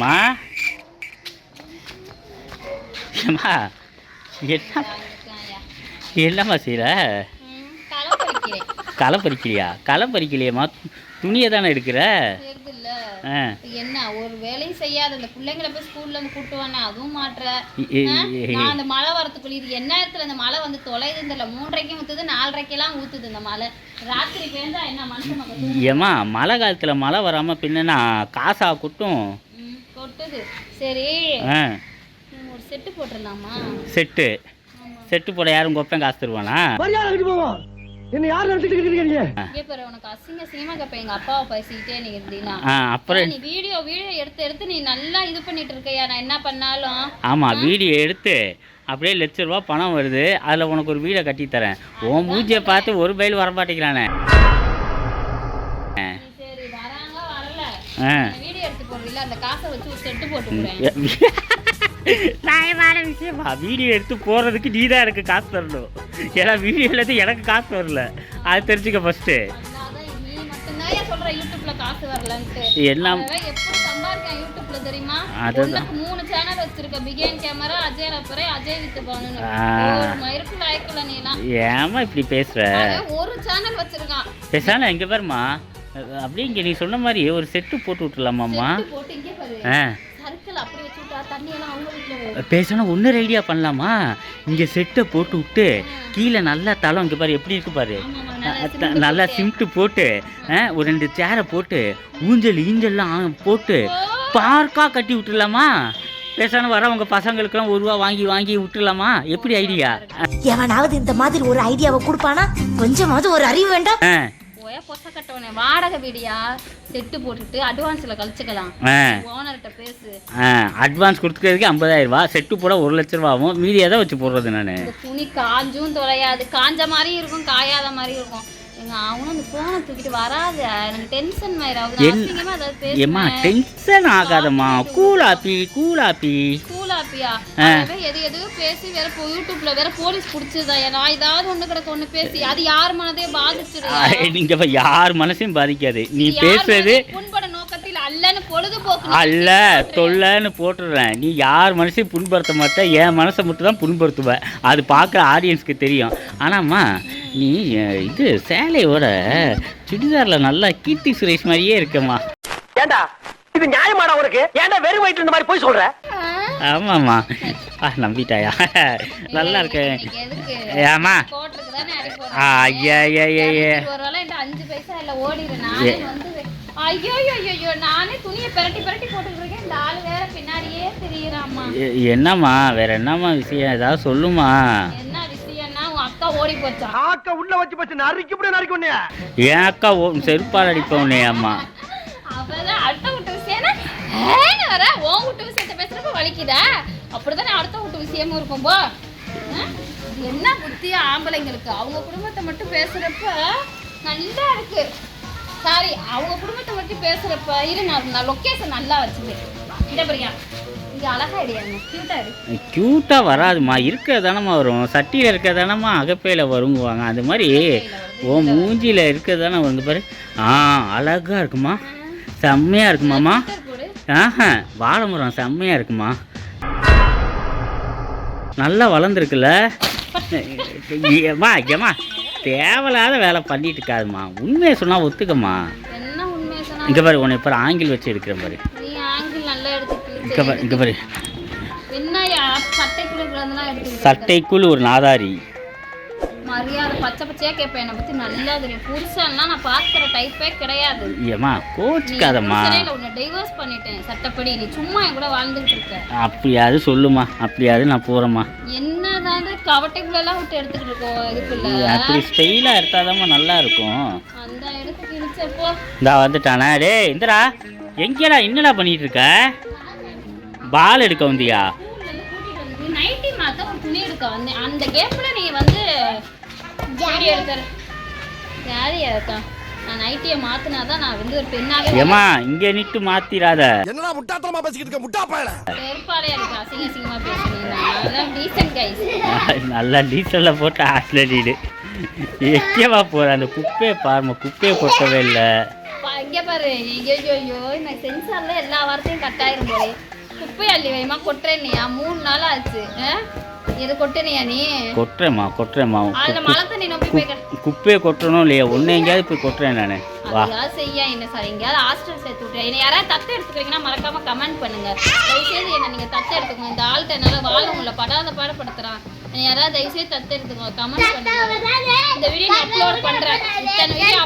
மா? ஏம்மா என்ன என்னம்மா? செய்கிற களை பறிக்கிறேன் களை பறிக்கலையா களை பறிக்கலையேம்மா. துணியை தானே எடுக்கிற? என்ன ஒரு வேலையும் செய்யாத இந்த பிள்ளைங்களை போய் ஸ்கூல்ல இருந்து கூட்டு வானே அதுவும் நான் அந்த மழை வரத்துக்குள்ள இது என்ன இடத்துல இந்த மழை வந்து தொலைதுன்னு தெரியல. மூன்றரைக்கும் ஊத்துது நாலரைக்கெல்லாம் ஊத்துது இந்த மழை. ராத்திரி பேந்தா என்ன மனுஷன் ஏம்மா மழை காலத்தில் மழை வராமல் பின்னனா காசா கொட்டும். கொட்டுது சரி ஒரு செட்டு போட்டுடலாமா செட்டு. செட்டு போட யாரும் கொப்பேன் காசு தருவானா? கட்டி என்ன யார் இருக்கீங்க உனக்கு அசிங்க அசிங்கமா கேட்பேன். எங்க அப்பாவை பேசிக்கிட்டே நீ இருந்தீங்கன்னா ஆ அப்புறம் நீ வீடியோ வீடியோ எடுத்து எடுத்து நீ நல்லா இது பண்ணிட்டு இருக்கையா? நான் என்ன பண்ணாலும். ஆமாம் வீடியோ எடுத்து அப்படியே லட்ச ரூபா பணம் வருது. அதில் உனக்கு ஒரு வீடை கட்டித்தரேன் உன் மூஞ்சியை பார்த்து ஒரு பயில் வர மாட்டேங்கிறானே சரி வராங்க வரல. ஆ. வீடியோ எடுத்து போடுறீங்களா அந்த காசை வச்சு ஒரு செட்டு போட்டுக்கிறேன் நியாயமான விஷயமா? வீடியோ எடுத்து போடுறதுக்கு நீ தான் எனக்கு காசு தரணும். ஏன்னா வீடியோலேருந்து எனக்கு காசு வரல. அது தெரிஞ்சுக்க ஃபஸ்ட்டு எல்லாம் தெரியுமா? மூணு சேனல் வச்சிருக்க பிகேன் கேமரா அஜய் ரப்பரே அஜய் ஏமா இப்படி அவன் ஒரு சேனல் வச்சிருக்கான். பேசாமல் எங்கே பாருமா அப்படியே இங்கே நீ சொன்ன மாதிரி ஒரு செட்டு போட்டு விட்டுலாமாம்மா ஆ. பேசாமல் இன்னொரு ஐடியா பண்ணலாமா? இங்கே செட்டை போட்டு விட்டு கீழே நல்லா தளம் இங்கே பாரு எப்படி இருக்கு பாரு? நல்லா சிமெண்ட்டு போட்டு. ஒரு ரெண்டு சேரை போட்டு ஊஞ்சல் ஈஞ்சல்லாம் போட்டு பார்க்காக கட்டி விட்டுலாமா பேசாம வரவங்க பசங்களுக்கெல்லாம் ஒரு ரூபா வாங்கி வாங்கி விட்டுலாமா எப்படி ஐடியா? எவனாவது இந்த மாதிரி ஒரு ஐடியாவை கொடுப்பானா? கொஞ்சமாவது ஒரு அறிவு வேண்டாம். போய பொச கட்டவனே. வாடகை வீடியா செட்டு போட்டுட்டு அட்வான்ஸ்ல கழிச்சுக்கலாம். ஓனர்கிட்ட பேசு. அட்வான்ஸ் கொடுத்துக்கிறதுக்கு ஐம்பதாயிரம் ரூபா செட்டு போட ஒரு லட்ச ரூபா ஆகும் மீதி எதை வச்சு போடுறது நான்? துணி காஞ்சும் தொலையாது காஞ்ச மாதிரி இருக்கும் காயாத மாதிரி இருக்கும். அவனும் அந்த போனை தூக்கிட்டு வராது. எனக்கு டென்ஷன் மாதிரி ஆகுது. பேசுறேன். டென்ஷன் ஆகாதம்மா. கூலாப்பி கூலாப்பி கூலாப்பியா ஆ. அவன் எது எதுவும் பேசி வேற இப்போ யூடியூப்ல வேற போலீஸ் பிடிச்சதா? நான் ஏதாவது ஒண்ணு கிடக்க ஒண்ணு பேசி அது யார் மனதே பாதிச்சிடும் நீங்க இப்ப யார் மனசையும் பாதிக்காது. நீ பேசுறது புண்பட நோக்கத்தில் அல்லன்னு பொழுதுபோக்கு அல்ல தொல்லன்னு போட்டுடுறேன். நீ யார் மனசையும் புண்படுத்த மாட்ட என் மனசை மட்டும் தான் புண்படுத்துவ. அது பார்க்குற ஆடியன்ஸ்க்கு தெரியும். ஆனாம்மா நீ இது சேலையோட சுடிதாரில் நல்லா கீர்த்தி சுரேஷ் மாதிரியே இருக்கம்மா. ஏண்டா? இது நியாயமாடா உனக்கு? ஏன்டா வெறும் வயிற்று இந்த மாதிரி போய் சொல்ற? ஆமாம்மா. ஆ நம்பிட்டாயா? நல்லா இருக்கு. ஆ, ஐயா ஐயா ஐயா ஐயா ஒரு வேளை இந்த அஞ்சு பைசா இல்ல ஓடிடு நானே வந்து ஐயோ ஐயோ ஐயோ நானே துணியை பிரட்டி பிரட்டி போட்டுட்டு இருக்கேன் இந்த ஆளு வேற பின்னாடியே திரியிறாம்மா எ- என்னம்மா? வேற என்னம்மா விஷயம்? ஏதாவது சொல்லுமா என்ன விஷயம்னா உன் அக்கா ஓடி போச்சா ஆக்க உள்ள வச்சு பச்சு நறுக்கி இப்படி நறுக்கி உன்னைய. என் அக்கா செருப்பால் அவதான் அடுத்த வீட்டு விஷயம்னா ஏன்னு வர உன் வீட்டு விஷயத்த பேசுறப்ப வலிக்குதா. அப்படிதானே அடுத்த வீட்டு விஷயமும் இருக்கும் போ. என்ன புத்தி ஆம்பளைங்களுக்கு? அவங்க குடும்பத்தை மட்டும் பேசுறப்ப நல்லா இருக்கு. சாரி அவங்க குடும்பத்தை மட்டும் பேசுறப்ப இரு நான் லொக்கேஷன் நல்லா வச்சுருக்கேன் இந்த பிரியா. இங்க அழகா இடியாங்க கியூட்டா இருக்கு வராதுமா இருக்க தானம்மா வரும். சட்டியில் இருக்க தானம்மா அகப்பையில் வருங்குவாங்க. அது மாதிரி ஓ மூஞ்சியில் இருக்க தானே வந்து பாரு. ஆ அழகா இருக்குமா? செம்மையாக இருக்குமாம்மா? ஆஹா வாழை மரம் செம்மையாக இருக்குமா? நல்லா வளர்ந்துருக்குல்ல? ஏம்மா ஏம்மா தேவையில்லாத வேலை பண்ணிட்டு இருக்காதும்மா. உண்மையை சொன்னால் ஒத்துக்கம்மா. இங்கே பாரு உன்னை இப்போ ஆங்கிள் வச்சு ஆங்கிள் நல்லா இங்கே பாரு இங்கே சட்டைக்குள் ஒரு நாதாரி. மரியாதை பச்சை பச்சையா கேட்பேன். என்னை பத்தி நல்லா தெரியும். புருஷன்னா நான் பார்க்குற டைப்பே கிடையாது. ஏம்மா கோச்சிக்காதம்மா. பண்ணிட்டேன். சட்டப்படி நீ சும்மா என் கூட வாழ்ந்துகிட்டு இருக்க. அப்படியாவது சொல்லுமா. அப்படியாவது நான் போகிறேம்மா என்னதான் கவட்டைக்குள்ள எல்லாம் விட்டு எடுத்துக்கிட்டு இருக்கோம் இதுக்குள்ள? அப்படி ஸ்டைலாக எடுத்தாதாம்மா நல்லா இருக்கும். அந்த இடத்துக்கு இடிச்சப்போ இந்தா வந்துட்டானே? டேய் இந்தடா. எங்கேடா என்னடா பண்ணிட்டு இருக்க பால் எடுக்க வந்தியா? நைட்டி மாத்த ஒரு துணி எடுக்க வந்தேன். அந்த கேப்ல நீ வந்து வீடியோ எடுக்கிற யாரு இருக்கா? நான் நைட்டியை மாத்தினாதான் நான் வந்து ஒரு பெண்ணாக ஏம்மா இங்கே நிட்டு மாத்திராத. என்னடா முட்டாத்தனமா பேசிக்கிட்டு இருக்க? முட்டா பயல. செருப்பாலே இருக்கு அசிங்க அசிங்கமா பேசுறீங்க. அதெல்லாம் டீசன்ட் கைஸ் நல்லா டீசலில் போட்டு ஆசிலடிடு எங்கேவா போகிற அந்த குப்பையை பாருமா குப்பையை கொட்டவே இல்லை. இங்க பாரு. ஐயோ ஐயோ நான் சென்சார்ல எல்லா வார்த்தையும் கட்டாயிரும் போலே. குப்பை அள்ளி வைமா கொட்டுறேனியா மூணு நாள் ஆச்சு. ஆ? கொட்டுறேம்மா கொட்டுறேம்மா. குப்பையை கொட்டணும் இல்லையா? ஒன்று எங்கேயாவது போய் கொட்டுறேன் நான். வா. செய்ய என்ன சார்? எங்கேயாவது ஹாஸ்டல் சேர்த்து விட்டுறேன் என்ன யாராவது தத்து எடுத்துக்கிறீங்கன்னா மறக்காம கமெண்ட் பண்ணுங்க. தயவுசெய்து என்ன நீங்க தத்து எடுத்துக்கோங்க. இந்த ஆள்கிட்ட என்னால வாழ முடியல. படாத பாடப்படுத்துறான் என்னை யாராவது தயவுசெய்து தத்து எடுத்துக்கோங்க. கமெண்ட் பண்ணுங்க. இந்த வீடியோ அப்லோட் பண்றேன் இத்தனை வீடியோ